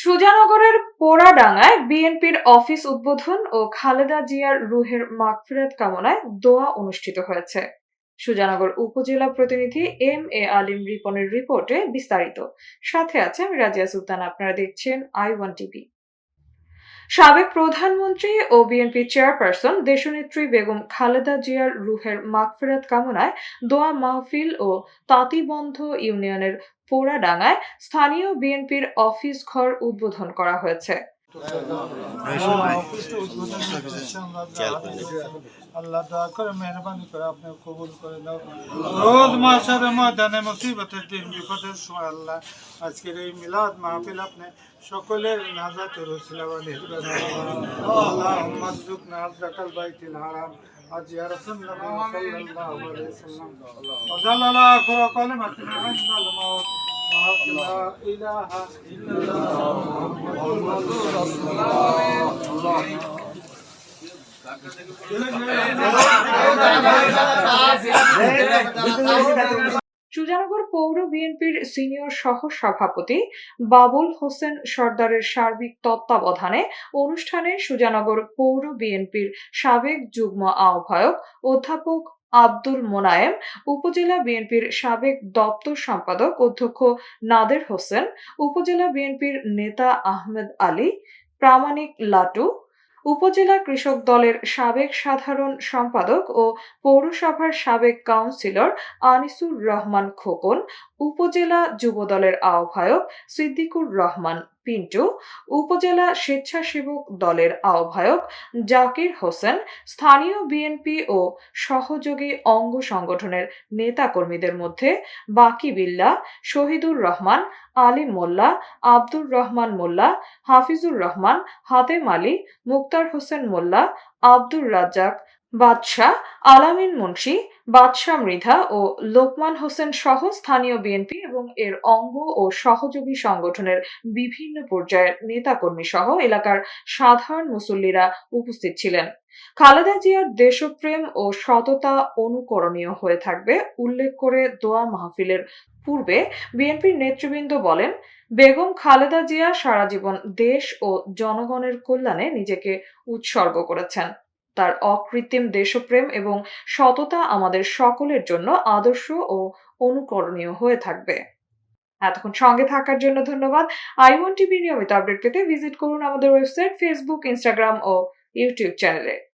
সুজানগরের পোড়াডাঙ্গায় বিএনপির অফিস উদ্বোধন ও খালেদা জিয়ার রুহের মাগফিরাত কামনায় দোয়া অনুষ্ঠিত হয়েছে। সুজানগর উপজেলা প্রতিনিধি এম এ আলিম রিপনের রিপোর্টে বিস্তারিত। সাথে আছেন রাজিয়া সুলতান, আপনারা দেখছেন আই ওয়ান টিভি। সাবেক প্রধানমন্ত্রী ও বিএনপি চেয়ারপারসন দেশনেত্রী বেগম খালেদা জিয়ার রুহের মাগফেরাত কামনায় দোয়া মাহফিল ও তাঁতিবন্ধ ইউনিয়নের পোড়াডাঙ্গায় স্থানীয় বিএনপির অফিস ঘর উদ্বোধন করা হয়েছে। আল্লাহ দোয়া করে মেহরবানি করে আপনি কবুল করে দাও রোজ আজকের এই মিলাদ মাহফিল আপনি সকলের নাজাতের রসিলা বানিয়ে আল্লাহ মসজুক নাজ মাউত সুজানগর পৌর বিএনপির সিনিয়র সহ সভাপতি বাবুল হোসেন সর্দারের সার্বিক তত্ত্বাবধানে অনুষ্ঠানে সুজানগর পৌর বিএনপির সাবেক যুগ্ম আহ্বায়ক অধ্যাপক আব্দুল মোনায়েম, উপজেলা বিএনপির সাবেক দপ্তর সম্পাদক অধ্যক্ষ নাদের হোসেন, উপজেলা বিএনপির নেতা আহমেদ আলী, প্রামাণিক লাটু, উপজেলা কৃষক দলের সাবেক সাধারণ সম্পাদক ও পৌরসভার সাবেক কাউন্সিলর আনিসুর রহমান খোকন, উপজেলা যুবদলের আহ্বায়ক সিদ্দিকুর রহমান পিন্টু উপজেলা স্বেচ্ছাসেবক দলের আহ্বায়ক জাকির হোসেন, স্থানীয় বিএনপি ও সহযোগী অঙ্গ সংগঠনের নেতাকর্মীদের মধ্যে বাকি বিল্লা, শহীদুর রহমান, আলী মোল্লা, আব্দুর রহমান মোল্লা, হাফিজুর রহমান, হাতেম আলী, মুক্তার হোসেন মোল্লা, আব্দুর রাজ্জাক বাদশাহ আলামিন মুন্সি, বাদশাহ মৃধা ও লোকমান হোসেন সহ স্থানীয় বিএনপি এবং এর অঙ্গ ও সহযোগী সংগঠনের বিভিন্ন পর্যায়ের নেতাকর্মী সহ এলাকার সাধারণ মুসল্লিরা উপস্থিত ছিলেন। খালেদা জিয়ার দেশপ্রেম ও সততা অনুকরণীয় হয়ে থাকবে উল্লেখ করে দোয়া মাহফিলের পূর্বে বিএনপির নেতৃবৃন্দ বলেন, বেগম খালেদা জিয়া সারা জীবন দেশ ও জনগণের কল্যাণে নিজেকে উৎসর্গ করেছেন। তার অকৃত্রিম দেশপ্রেম এবং সততা আমাদের সকলের জন্য আদর্শ ও অনুকরণীয় হয়ে থাকবে। এতক্ষণ সঙ্গে থাকার জন্য ধন্যবাদ। আই ওয়ান টিভি নিয়মিত আপডেট পেতে ভিজিট করুন আমাদের ওয়েবসাইট, ফেসবুক, ইনস্টাগ্রাম ও ইউটিউব চ্যানেলে।